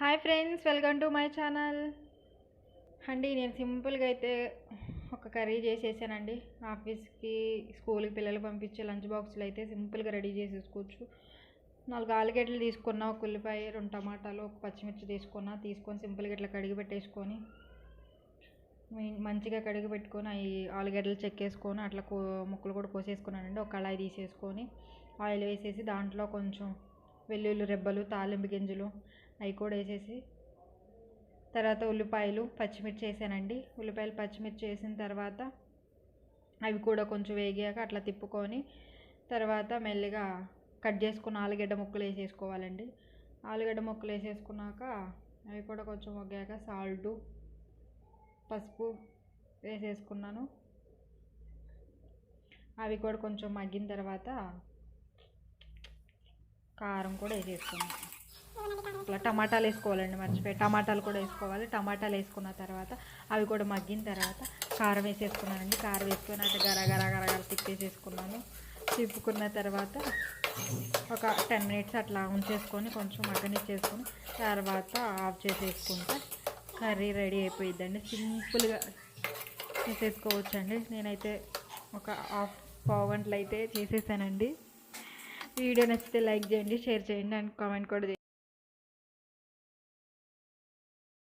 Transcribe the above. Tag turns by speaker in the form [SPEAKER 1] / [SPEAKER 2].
[SPEAKER 1] Hi friends welcome to my channel. అండి నేను సింపుల్గా అయితే ఒక కర్రీ చేసేసానండి. ఆఫీస్కి స్కూల్కి పిల్లలు పంపించే లంచ్ బాక్సులు అయితే సింపుల్గా రెడీ చేసేసుకోవచ్చు. నాలుగు ఆలుగడ్డలు తీసుకున్నా ఒక ఉల్లిపాయ రెండు టమాటాలు ఒక పచ్చిమిర్చి తీసుకున్నా తీసుకొని సింపుల్గా ఇట్లా కడిగి పెట్టేసుకొని మంచిగా కడిగి పెట్టుకొని అవి ఆలుగడ్డలు చెక్కేసుకొని అట్లా కో ముక్కలు కూడా కోసేసుకున్నానండి. ఒక కళాయి తీసేసుకొని ఆయిల్ వేసేసి దాంట్లో కొంచెం వెల్లుల్లి రెబ్బలు తాలింపు గింజలు అవి కూడా వేసేసి తర్వాత ఉల్లిపాయలు పచ్చిమిర్చి వేసానండి. ఉల్లిపాయలు పచ్చిమిర్చి వేసిన తర్వాత అవి కూడా కొంచెం వేగాక అట్లా తిప్పుకొని తర్వాత మెల్లిగా కట్ చేసుకున్న ఆలుగడ్డ ముక్కలు వేసేసుకోవాలండి. ఆలుగడ్డ ముక్కలు వేసేసుకున్నాక అవి కూడా కొంచెం మొగ్గాక సాల్టు పసుపు వేసేసుకున్నాను. అవి కూడా కొంచెం మగ్గిన తర్వాత కారం కూడా వేసేసుకున్నాను ఇట్లా టమాటాలు వేసుకోవాలండి మర్చిపోయి. టమాటాలు కూడా వేసుకోవాలి. టమాటాలు వేసుకున్న తర్వాత అవి కూడా మగ్గిన తర్వాత కారం వేసేసుకున్నానండి. కారం వేసుకుని అట్లా గర గర గర గర తిప్పేసేసుకున్నాను. తిప్పుకున్న తర్వాత ఒక టెన్ మినిట్స్ అట్లా ఉంచేసుకొని కొంచెం మగ్గనిచ్చేసుకొని తర్వాత ఆఫ్ చేసేసుకుంటే కర్రీ రెడీ అయిపోయిద్దండి. సింపుల్గా చేసేసుకోవచ్చండి. నేనైతే ఒక హాఫ్ పావు గంటలు అయితే చేసేసానండి. వీడియో నచ్చితే లైక్ చేయండి షేర్ చేయండి అండ్ కామెంట్ కూడా